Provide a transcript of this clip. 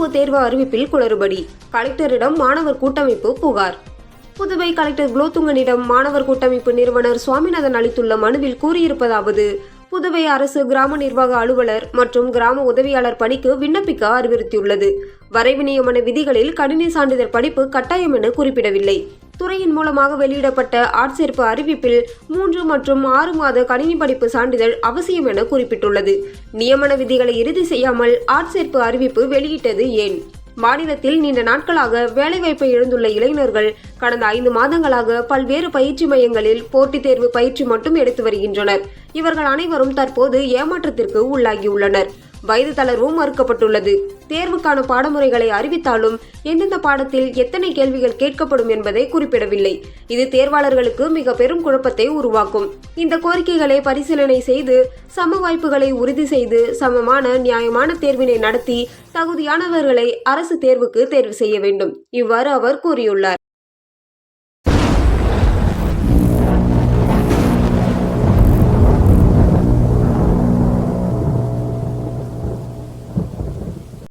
BEO தேர்வு அறிவிப்பில் குளறுபடி. கலெக்டரிடம் மாணவர் கூட்டமைப்பு புகார். புதுவை கலெக்டர் குலோத்துங்கனிடம் மாணவர் கூட்டமைப்பு நிறுவனர் சுவாமிநாதன் அளித்துள்ள மனுவில் கூறியிருப்பதாவது புதுவை அரசு கிராம நிர்வாக அலுவலர் மற்றும் கிராம உதவியாளர் பணிக்கு விண்ணப்பிக்க அறிவுறுத்தியுள்ளது. வரைவு நியமன விதிகளில் கணினி சான்றிதழ் படிப்பு கட்டாயம் என குறிப்பிடவில்லை. துறையின் மூலமாக வெளியிடப்பட்ட ஆட்சேர்ப்பு அறிவிப்பில் மூன்று மற்றும் ஆறு மாத கணினி படிப்பு சான்றிதழ் அவசியம் என குறிப்பிட்டுள்ளது. நியமன விதிகளை இறுதி செய்யாமல் ஆட்சேர்ப்பு அறிவிப்பு வெளியிட்டது ஏன்? மாநிலத்தில் நீண்ட நாட்களாக வேலைவாய்ப்பை இழந்துள்ள இளைஞர்கள் கடந்த ஐந்து மாதங்களாக பல்வேறு பயிற்சி மையங்களில் போட்டித் தேர்வு பயிற்சி மட்டும் எடுத்து வருகின்றனர். இவர்கள் அனைவரும் தற்போது ஏமாற்றத்திற்கு உள்ளாகியுள்ளனர். வயது தளர்வும் மறுக்கப்பட்டுள்ளது தேர்வுக்கான பாடமுறைகளை அறிவித்தாலும் எந்தெந்த பாடத்தில் எத்தனை கேள்விகள் கேட்கப்படும் என்பதை குறிப்பிடவில்லை. இது தேர்வாளர்களுக்கு மிக பெரும் குழப்பத்தை உருவாக்கும். இந்த கோரிக்கைகளை பரிசீலனை செய்து சம வாய்ப்புகளை உறுதி செய்து சமமான நியாயமான தேர்வினை நடத்தி தகுதியானவர்களை அரசு தேர்வுக்கு தேர்வு செய்ய வேண்டும். இவ்வாறு அவர் கூறியுள்ளார்.